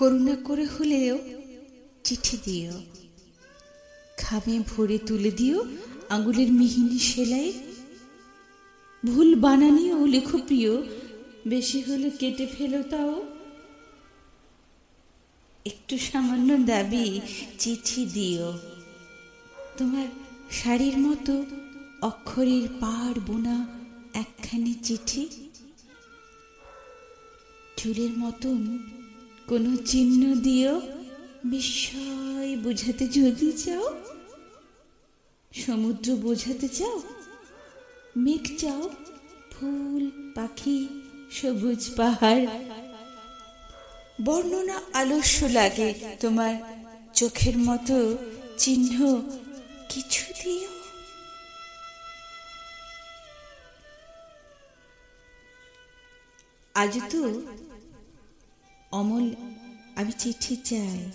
করুণা করে হলেও চিঠি দিও। খামে ভরে তুলে দিও আঙুলের মিহিনি সেলাই। ভুল বানানিও লেখো প্রিয় বেশি হলে কেটে ফেলো তাও। একটু সামান্য দাবি চিঠি দিও। তোমার শাড়ির মতো অক্ষরের পাড় বোনা একখানি চিঠি। চুলের মতন কোনো চিহ্ন দিও বিস্ময় বোঝাতে যদি চাও, সমুদ্র বোঝাতে চাও, মেঘ চাও, ফুল, পাখি, সবুজ পাহাড়, বর্ণনা আলস্য লাগে তোমার চোখের মতো চিহ্ন কিছু দিও আজ তো অমল, আমি চিঠি চাই।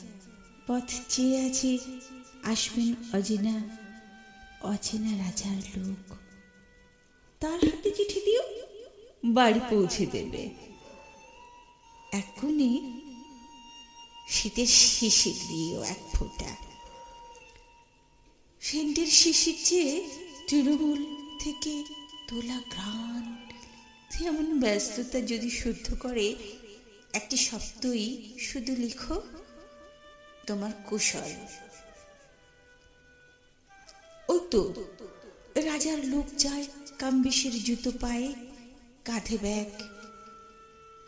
পথ চেয়ে আছি, আসবেন অজিনা, অচেনা রাজার লোক। তার হাতে চিঠি দিও। বাড়ি পৌঁছে দেবে। এখনই শীতের শিশির দিও এক ফোঁটা। সেন্টের শিশির চেয়ে তৃণমূল থেকে তোলা ঘ্রাণ। এমন ব্যস্ততা যদি শুদ্ধ করে একটি শব্দই শুধু লিখো, তোমার কুশল। ওই তো রাজার লোক যায় কামবেশের জুতো পায়ে, কাঁধে ব্যাগ,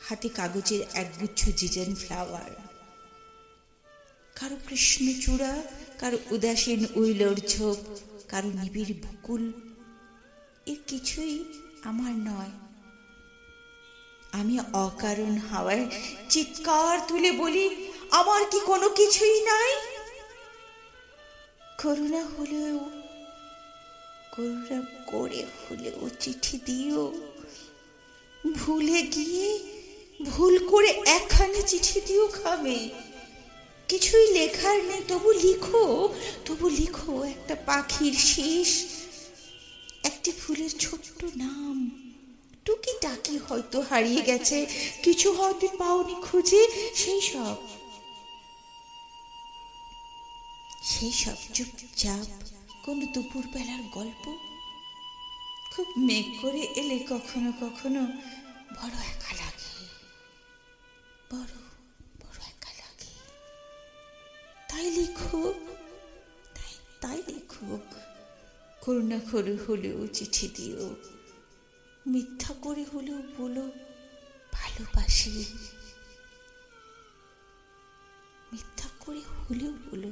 হাতে কাগজের একগুচ্ছ জিজেন ফ্লাওয়ার। কারও কৃষ্ণচূড়া কারও উদাসীন উইলোর ঝোপ, কারও নিবিড় বকুল, এর কিছুই আমার নয়। আমি অকারণ হাওয়ায় চিৎকার তুলে বলি, আমার কি কোনো কিছুই নাই? করুণা হলেও, করুণা করে হলেও চিঠি দিও। ভুলে গিয়ে ভুল করে একখানে চিঠি দিও খাবে। কিছুই লেখার নেই, তবু লিখো তবু লিখো একটা পাখির শেষ, একটি ফুলের ছোট্ট নাম। টুকি টাকি হয়তো হারিয়ে গেছে। কিছু হয়তো পাওনি খুঁজে, সেই সব। সেই সব চুপচাপ কোনো দুপুর বেলার গল্প? খুব মেঘ করে এলে কখনো কখনো বড় একা লাগে। বড় বড় একা লাগে। তাই লিখো তাই তাই লিখো করুণা করে হলেও চিঠি দিও। মিথ্যা করে হলেও বলো ভালোবাসি। মিথ্যা করে হলেও বলো